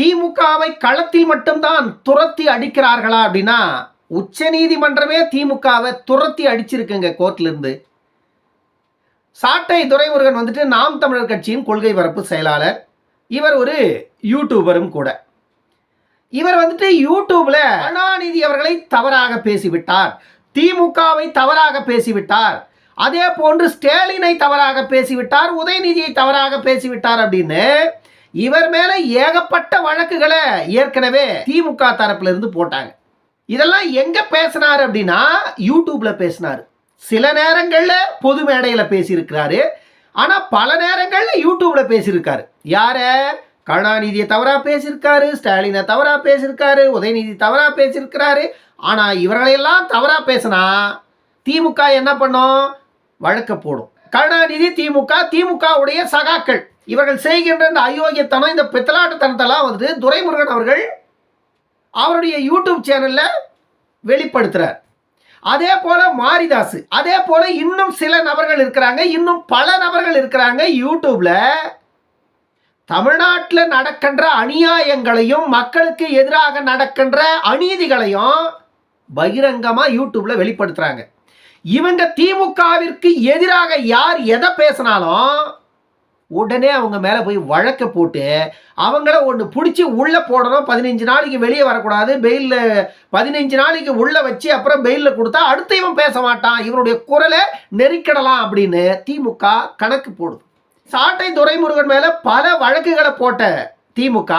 திமுகவை களத்தில் மட்டும்தான் துரத்தி அடிக்கிறார்களா அப்படின்னா உச்ச நீதிமன்றமே திமுகவை துரத்தி அடிச்சிருக்குங்க கோர்ட்ல இருந்து சாட்டை துரைமுருகன் வந்துட்டு நாம் தமிழர் கட்சியின் கொள்கை பரப்பு செயலாளர். இவர் ஒரு யூடியூபரும் கூட. இவர் வந்துட்டு யூடியூப்ல கருணாநிதி அவர்களை தவறாக பேசிவிட்டார். திமுகவை தவறாக பேசிவிட்டார். அதே போன்று ஸ்டாலினை தவறாக பேசிவிட்டார். உதயநிதியை தவறாக பேசிவிட்டார் அப்படின்னு இவர் மேல ஏகப்பட்ட வழக்குகளை ஏற்கனவே திமுக தரப்புல இருந்து போட்டாங்க. இதெல்லாம் எங்க பேசினார் அப்படின்னா யூடியூப்ல பேசினார். சில நேரங்கள்ல பொது மேடையில பேசியிருக்கிறாரு. ஆனா பல நேரங்கள்ல யூடியூப்ல பேசியிருக்காரு. யார? கருணாநிதியை தவறா பேசியிருக்காரு ஸ்டாலினை தவறா பேசியிருக்காரு உதயநிதி தவறா பேசியிருக்கிறாரு. ஆனா இவர்களையெல்லாம் தவறா பேசினா திமுக என்ன பண்ணும்? வழக்க போடும். கருணாநிதி திமுக திமுக உடைய சகாக்கள். இவர்கள் செய்கின்ற இந்த அயோக்கியத்தனம் இந்த பித்தலாட்டுத்தனத்தெல்லாம் வந்து துரைமுருகன் அவர்கள் அவருடைய யூடியூப் சேனலில் வெளிப்படுத்துகிறார் அதே போல மாரிதாஸ் அதே போல இன்னும் சில நபர்கள் இருக்கிறாங்க இன்னும் பல நபர்கள் இருக்கிறாங்க யூடியூப்ல. தமிழ்நாட்டில் நடக்கின்ற அநியாயங்களையும் மக்களுக்கு எதிராக நடக்கின்ற அநீதிகளையும் பகிரங்கமாக யூடியூப்ல வெளிப்படுத்துறாங்க. இவங்க திமுகவிற்கு எதிராக யார் எதை பேசினாலும் உடனே அவங்க மேலே போய் வழக்கை போட்டு அவங்கள ஒன்று பிடிச்சி உள்ளே போடணும். பதினஞ்சு நாளைக்கு வெளியே வரக்கூடாது. பெயிலில் பதினஞ்சு நாளைக்கு உள்ளே வச்சு அப்புறம் பெயிலில் கொடுத்தா அடுத்த இவன் பேச மாட்டான். இவனுடைய குரலை நெருக்கிடலாம் அப்படின்னு திமுக கணக்கு போடுது. சாட்டை துரைமுருகன் மேலே பல வழக்குகளை போட்ட திமுக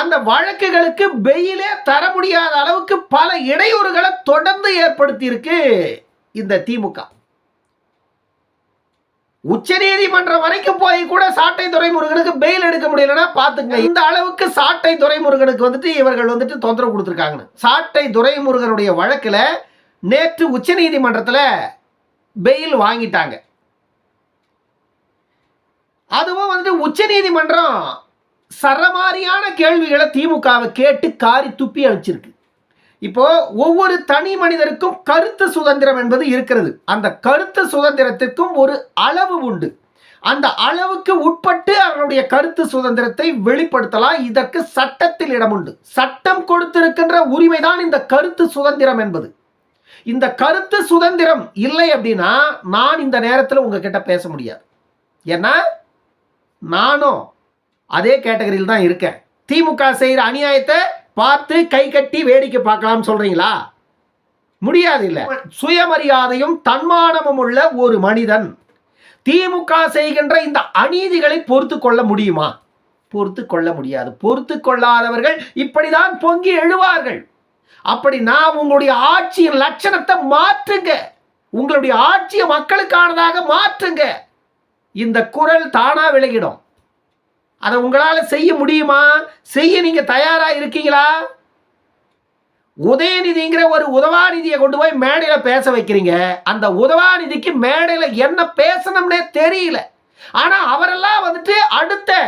அந்த வழக்குகளுக்கு பெயிலே தர முடியாத அளவுக்கு பல இடையூறுகளை தொடர்ந்து ஏற்படுத்தியிருக்கு இந்த திமுக. உச்ச நீதிமன்றம் வரைக்கும் போய் கூட சாட்டை துறைமுருகனுக்கு பெயில் எடுக்க முடியலன்னா பாத்துங்க இந்த அளவுக்கு சாட்டை துறைமுருகனுக்கு வந்துட்டு இவர்கள் வந்துட்டு தொந்தரவு கொடுத்துருக்காங்கன்னு. சாட்டை துறைமுருகனுடைய வழக்கில் நேற்று உச்ச நீதிமன்றத்தில் பெயில் வாங்கிட்டாங்க. அதுவும் வந்துட்டு உச்ச நீதிமன்றம் சரமாரியான கேள்விகளை திமுகவை கேட்டு காரி துப்பி அழிச்சிருக்கு. இப்போ ஒவ்வொரு தனி மனிதருக்கும் கருத்து சுதந்திரம் என்பது இருக்கிறது. அந்த கருத்து சுதந்திரத்திற்கும் ஒரு அளவு உண்டு. அந்த அளவுக்கு உட்பட்டு அவருடைய கருத்து சுதந்திரத்தை வெளிப்படுத்தலாம். இதற்கு சட்டத்தில் இடம் உண்டு. சட்டம் கொடுத்திருக்கின்ற உரிமைதான் இந்த கருத்து சுதந்திரம் என்பது. இந்த கருத்து சுதந்திரம் இல்லை அப்படின்னா நான் இந்த நேரத்தில் உங்ககிட்ட பேச முடியாது. ஏன்னா நானும் அதே கேட்டகரியில் தான் இருக்கேன். திமுக செய்கிற அநியாயத்தை பார்த்து கை கட்டி வேடிக்கை பார்க்கலாம்னு சொல்றீங்களா? முடியாது இல்லை சுயமரியாதையும் தன்மானமும் உள்ள ஒரு மனிதன். திமுக செய்கின்ற இந்த அநீதிகளை பொறுத்து கொள்ள முடியுமா? பொறுத்து கொள்ள முடியாது. பொறுத்து கொள்ளாதவர்கள் இப்படிதான் பொங்கி எழுவார்கள். அப்படி நான் உங்களுடைய ஆட்சியின் லட்சணத்தை மாற்றுங்க. உங்களுடைய ஆட்சியை மக்களுக்கானதாக மாற்றுங்க. இந்த குரல் தானா விலகிடும். அதை உங்களால் செய்ய முடியுமா? செய்ய நீங்கள் தயாராக இருக்கீங்களா? உதயநிதிங்கிற ஒரு உதவாநிதியை கொண்டு போய் மேடையில் பேச வைக்கிறீங்க. அந்த உதவாநிதிக்கு மேடையில் என்ன பேசணும்னே தெரியல. ஆனால் அவரெல்லாம் வந்துட்டு அடுத்த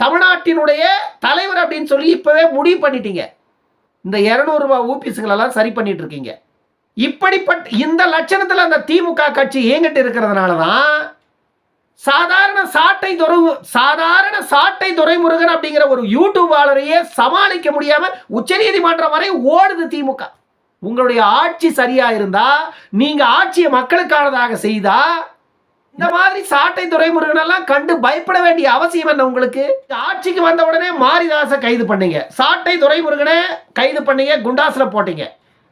தமிழ்நாட்டினுடைய தலைவர் அப்படின்னு சொல்லி இப்போவே முடிவு பண்ணிட்டீங்க. இந்த இரநூறுபா ஊபிஸுங்களெல்லாம் சரி பண்ணிட்டு இருக்கீங்க. இப்படிப்பட்ட இந்த லட்சணத்தில் அந்த திமுக கட்சி இயங்கிட்டு இருக்கிறதுனால தான் சாதாரண சாட்டை துறை சாதாரண சாட்டை துரைமுருகன் அப்படிங்கிற ஒரு யூடியூபாளரையே சமாளிக்க முடியாம உச்சநீதிமன்றம் வரை ஓடுது திமுக. உங்களுடைய ஆட்சி சரியா இருந்தா நீங்க ஆட்சியை மக்களுக்கானதாக செய்தா இந்த மாதிரி சாட்டை துறைமுருகன் எல்லாம் கண்டு பயப்பட வேண்டிய அவசியம் என்ன உங்களுக்கு? இந்த ஆட்சிக்கு வந்த உடனே மாரிதாசை கைது பண்ணீங்க. சாட்டை துறைமுருகனை கைது பண்ணீங்க குண்டாசில் போட்டீங்க.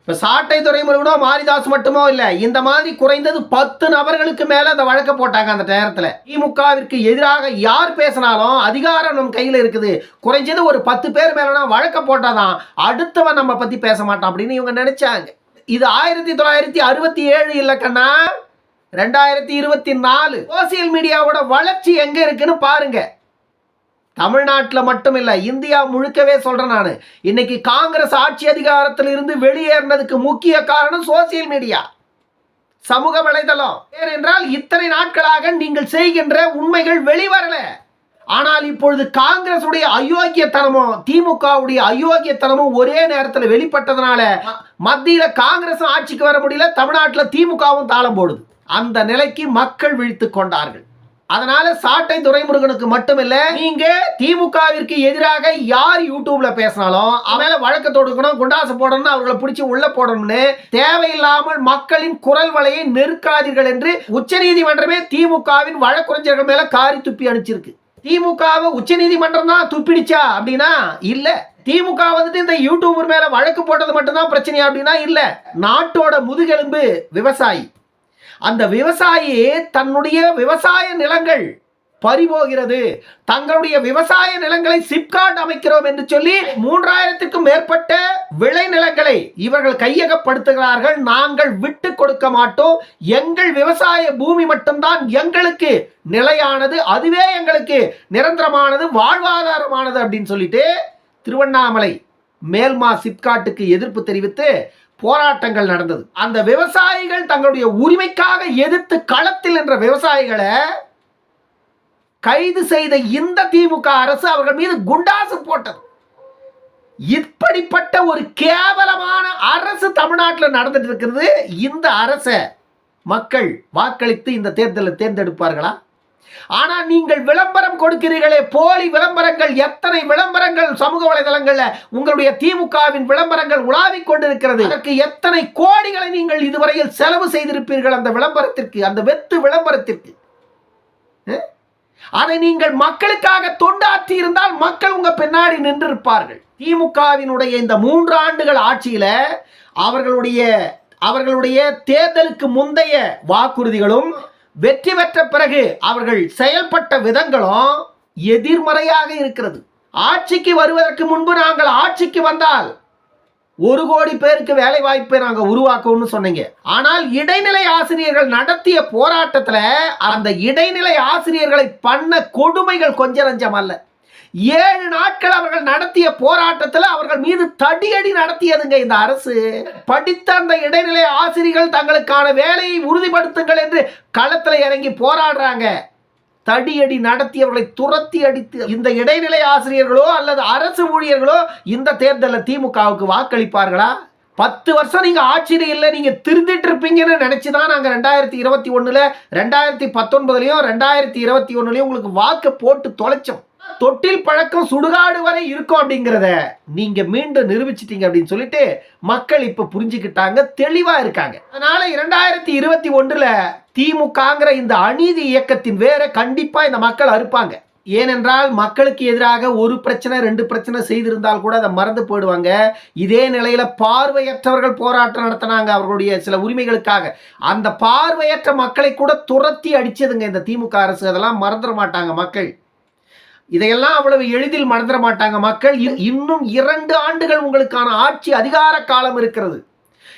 இப்போ சாட்டை துறைமுறை கூட மாரிதாஸ் மட்டுமோ இல்லை இந்த மாதிரி குறைந்தது பத்து நபர்களுக்கு மேலே அந்த வழக்க போட்டாங்க அந்த நேரத்தில். திமுகவிற்கு எதிராக யார் பேசினாலும் அதிகாரம் நம் கையில் இருக்குது. குறைஞ்சது ஒரு பத்து பேர் மேலனா வழக்க போட்டாதான் அடுத்தவன் நம்ம பற்றி பேச மாட்டான் அப்படின்னு இவங்க நினைச்சாங்க. இது ஆயிரத்தி தொள்ளாயிரத்தி அறுபத்தி ஏழு இல்லக்கண்ணா ரெண்டாயிரத்தி இருபத்தி நாலு. சோசியல் மீடியாவோட வளர்ச்சி எங்க இருக்குன்னு பாருங்க. தமிழ்நாட்டில் மட்டும் இல்லை இந்தியா முழுக்கவே சொல்கிறேன் நான். இன்னைக்கு காங்கிரஸ் ஆட்சி அதிகாரத்தில் இருந்து வெளியேறினதுக்கு முக்கிய காரணம் சோசியல் மீடியா சமூக வலைதளம். ஏனென்றால் இத்தனை நாட்களாக நீங்கள் செய்கின்ற உண்மைகள் வெளிவரல. ஆனால் இப்பொழுது காங்கிரஸுடைய அயோக்கியத்தனமும் திமுகவுடைய அயோக்கியத்தனமும் ஒரே நேரத்தில் வெளிப்பட்டதுனால மத்தியில் காங்கிரஸும் ஆட்சிக்கு வர முடியல தமிழ்நாட்டில் திமுகவும் தாளம் போடுது. அந்த நிலைக்கு மக்கள் விழித்து கொண்டார்கள். அதனால சாட்டை துரைமுருகனுக்கு மட்டுமில்ல நீங்க திமுகவிற்கு எதிராக யார் யூடியூப்ல பேசினாலும் அவன் வழக்கு தொடுக்கணும் குண்டாசு போடணும் அவர்களை பிடிச்சி உள்ள போடணும்னு தேவையில்லாமல் மக்களின் குரல் வலையை நெருக்காதீர்கள் என்று உச்சநீதிமன்றமே திமுகவின் வழக்குரைஞர்கள் மேல காரி துப்பி அனுப்பிச்சிருக்கு. திமுகவை உச்சநீதிமன்றம் தான் துப்பிடிச்சா அப்படின்னா இல்ல. திமுக வந்துட்டு இந்த யூடியூபர் மேல வழக்கு போட்டது மட்டும்தான் பிரச்சனையா அப்படின்னா இல்ல. நாட்டோட முதுகெலும்பு விவசாயி. அந்த விவசாயி தன்னுடைய விவசாய நிலங்கள் பறிபோகிறது. தங்களுடைய விவசாய நிலங்களை சிப்காட் அமைக்கிறோம் என்று சொல்லி மூன்றாயிரத்துக்கும் மேற்பட்ட விளை நிலங்களை இவர்கள் கையகப்படுத்துகிறார்கள். நாங்கள் விட்டு கொடுக்க மாட்டோம். எங்கள் விவசாய பூமி மட்டும்தான் எங்களுக்கு நிலையானது. அதுவே எங்களுக்கு நிரந்தரமானது வாழ்வாதாரமானது அப்படின்னு சொல்லிட்டு திருவண்ணாமலை மேல்மா சிப்காட்டுக்கு எதிர்ப்பு தெரிவித்து போராட்டங்கள் நடந்தது. அந்த விவசாயிகள் தங்களுடைய உரிமைக்காக எதிர்த்து களத்தில் என்ற விவசாயிகளை கைது செய்த இந்த திமுக அரசு அவர்கள் மீது குண்டாசு போட்டது. இப்படிப்பட்ட ஒரு கேவலமான அரசு தமிழ்நாட்டில் நடந்துட்டு இருக்கிறது. இந்த அரசை மக்கள் வாக்களித்து இந்த தேர்தலில் தேர்ந்தெடுப்பார்களா? ஆனால் நீங்கள் விளம்பரம் கொடுக்கிறீர்களே போலி விளம்பரங்கள் எத்தனை விளம்பரங்கள் சமூக வலைதளங்களில் உங்களுடைய திமுகவின் விளம்பரங்கள் உலாவிக் கொண்டிருக்கிறது. அதற்கு எத்தனை கோடிகளை நீங்கள் இதுவரையில் செலவு செய்திருப்பீர்கள் அந்த விளம்பரத்திற்கு அந்த வெத்து விளம்பரத்திற்கு? அதை நீங்கள் மக்களுக்காக தொண்டாற்றி இருந்தால் மக்கள் உங்க பின்னாடி நின்றிருப்பார்கள். திமுகவினுடைய இந்த மூன்று ஆண்டுகள் ஆட்சியில அவர்களுடைய அவர்களுடைய தேர்தலுக்கு முந்தைய வாக்குறுதிகளும் வெற்றி பெற்ற பிறகு அவர்கள் செயல்பட்ட விதங்களும் எதிர்மறையாக இருக்கிறது. ஆட்சிக்கு வருவதற்கு முன்பு நாங்கள் ஆட்சிக்கு வந்தால் ஒரு கோடி பேருக்கு வேலை வாய்ப்பை நாங்கள் உருவாக்குவோம்னு சொன்னீங்க. ஆனால் இடைநிலை ஆசிரியர்கள் நடத்திய போராட்டத்தில் அந்த இடைநிலை ஆசிரியர்களை பண்ண கொடுமைகள் கொஞ்ச நஞ்சம் அல்ல. ஏழு நாட்கள் அவர்கள் நடத்திய போராட்டத்தில் அவர்கள் மீது தடியடி நடத்தியதுங்க இந்த அரசு. படித்த அந்த இடைநிலை ஆசிரியர்கள் தங்களுக்கான வேலையை உறுதிப்படுத்துங்கள் என்று களத்தில் இறங்கி போராடுறாங்க. தடியடி நடத்தியவர்களை துரத்தி அடித்து இந்த இடைநிலை ஆசிரியர்களோ அல்லது அரசு ஊழியர்களோ இந்த தேர்தலில் திமுகவுக்கு வாக்களிப்பார்களா? பத்து வருஷம் நீங்கள் ஆட்சியில் இல்லை நீங்கள் திருந்திட்டு இருப்பீங்கன்னு நினச்சி தான் நாங்கள் ரெண்டாயிரத்தி இருபத்தி ஒன்றில் ரெண்டாயிரத்தி பத்தொன்பதுலேயும் ரெண்டாயிரத்தி இருபத்தி ஒன்றுலையும் உங்களுக்கு வாக்கு போட்டு தொலைச்சோம். தொட்டில் பழக்கம் சுடுகாடு வரை இருக்கும் அப்படிங்கிறத நீங்க மீண்டும் நிரூபிச்சிட்டீங்க அப்படின்னு சொல்லிட்டு மக்கள் இப்ப புரிஞ்சுக்கிட்டாங்க தெளிவா இருக்காங்க. அதனால இரண்டாயிரத்தி இருபத்தி ஒன்றுல திமுகங்கிற இந்த அநீதி இயக்கத்தின் வேற கண்டிப்பா இந்த மக்கள் அறுப்பாங்க. ஏனென்றால் மக்களுக்கு எதிராக ஒரு பிரச்சனை ரெண்டு பிரச்சனை செய்திருந்தால் கூட அதை மறந்து போயிடுவாங்க. இதே நிலையில பார்வையற்றவர்கள் போராட்டம் நடத்தினாங்க அவர்களுடைய சில உரிமைகளுக்காக. அந்த பார்வையற்ற மக்களை கூட துரத்தி அடிச்சதுங்க இந்த திமுக அரசு. அதெல்லாம் மறந்துட மாட்டாங்க மக்கள். இதையெல்லாம் அவ்வளவு எளிதில் மறந்துட மாட்டாங்க மக்கள். இ- இன்னும் இரண்டு ஆண்டுகள் உங்களுக்கான ஆட்சி அதிகார காலம் இருக்கிறது.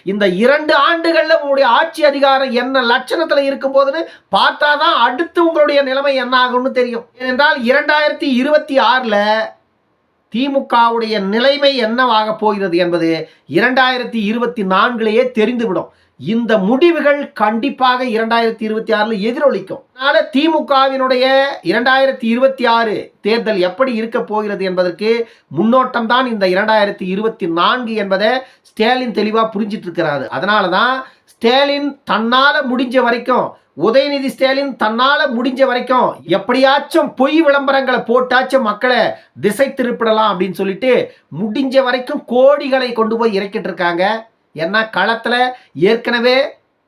இந்த இரண்டு ஆண்டுகளில் உங்களுடைய ஆட்சி அதிகாரம் என்ன லட்சணத்தில் இருக்கும் போதுன்னு பார்த்தா தான் அடுத்து உங்களுடைய நிலைமை என்ன ஆகும்னு தெரியும். ஏனென்றால் இரண்டாயிரத்தி இருபத்தி ஆறில் திமுகவுடைய நிலைமை என்னவாக போகிறது என்பது இரண்டாயிரத்தி இருபத்தி நான்கிலேயே தெரிந்துவிடும். இந்த முடிவுகள் கண்டிப்பாக இரண்டாயிரத்தி இருபத்தி ஆறில் எதிரொலிக்கும். அதனால திமுகவினுடைய இரண்டாயிரத்தி இருபத்தி ஆறு தேர்தல் எப்படி இருக்க போகிறது என்பதற்கு முன்னோட்டம் தான் இந்த இரண்டாயிரத்தி இருபத்தி நான்கு என்பதை ஸ்டாலின் தெளிவாக புரிஞ்சிட்டு இருக்கிறாரு அதனால தான் ஸ்டாலின் தன்னால் முடிஞ்ச வரைக்கும் உதயநிதி ஸ்டாலின் தன்னால் முடிஞ்ச வரைக்கும் எப்படியாச்சும் பொய் விளம்பரங்களை போட்டாச்சும் மக்களை திசை திருப்பிடலாம் அப்படின்னு சொல்லிட்டு முடிஞ்ச வரைக்கும் கோடிகளை கொண்டு போய் இறக்கிட்டு இருக்காங்க ஏன்னா களத்தில் ஏற்கனவே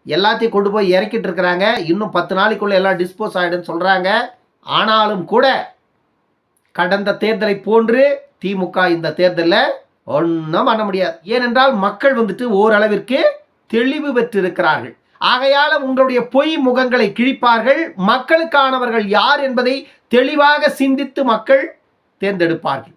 எல்லாத்தையும் கொண்டு போய் இறக்கிட்டு இருக்கிறாங்க. இன்னும் பத்து நாளைக்குள்ள எல்லாம் டிஸ்போஸ் ஆகிடும்னு சொல்கிறாங்க ஆனாலும் கூட கடந்த தேர்தலை போன்று திமுக இந்த தேர்தலில் ஒன்றும் பண்ண முடியாது. ஏனென்றால் மக்கள் வந்துட்டு ஓரளவிற்கு தெளிவு பெற்றிருக்கிறார்கள். ஆகையால் உங்களுடைய பொய் முகங்களை கிழிப்பார்கள். மக்களுக்கானவர்கள் யார் என்பதை தெளிவாக சிந்தித்து மக்கள் தேர்ந்தெடுப்பார்கள்.